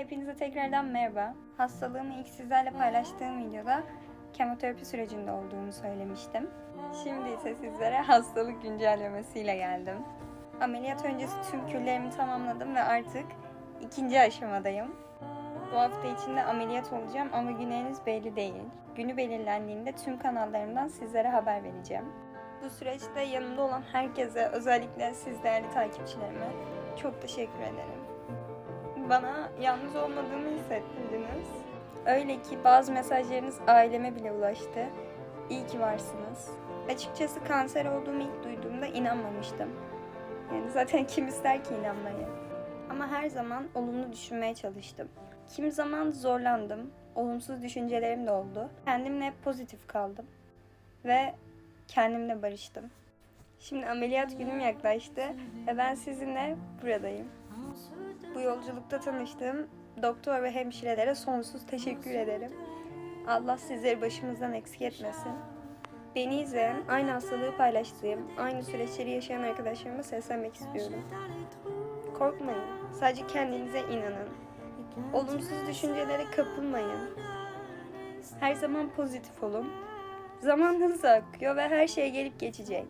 Hepinize tekrardan merhaba. Hastalığımı ilk sizlerle paylaştığım videoda kemoterapi sürecinde olduğumu söylemiştim. Şimdi ise sizlere hastalık güncellemesiyle geldim. Ameliyat öncesi tüm kürlerimi tamamladım ve artık ikinci aşamadayım. Bu hafta içinde ameliyat olacağım ama günü henüz belli değil. Günü belirlendiğinde tüm kanallarımdan sizlere haber vereceğim. Bu süreçte yanımda olan herkese, özellikle siz değerli takipçilerime çok teşekkür ederim. Bana yalnız olmadığımı hissettirdiniz. Öyle ki bazı mesajlarınız aileme bile ulaştı. İyi ki varsınız. Açıkçası kanser olduğumu ilk duyduğumda inanmamıştım. Yani zaten kim ister ki inanmayı. Ama her zaman olumlu düşünmeye çalıştım. Kim zaman zorlandım, olumsuz düşüncelerim de oldu. Kendimle hep pozitif kaldım. Ve kendimle barıştım. Şimdi ameliyat günüm yaklaştı ve ben sizinle buradayım. Bu yolculukta tanıştığım doktor ve hemşirelere sonsuz teşekkür ederim. Allah sizleri başımızdan eksik etmesin. Beni izleyen, aynı hastalığı paylaştığım, aynı süreçleri yaşayan arkadaşlarıma seslenmek istiyorum. Korkmayın, sadece kendinize inanın. Olumsuz düşüncelere kapılmayın. Her zaman pozitif olun. Zaman hızlı akıyor ve her şey gelip geçecek.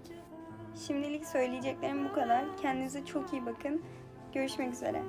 Şimdilik söyleyeceklerim bu kadar. Kendinize çok iyi bakın. Görüşmek üzere.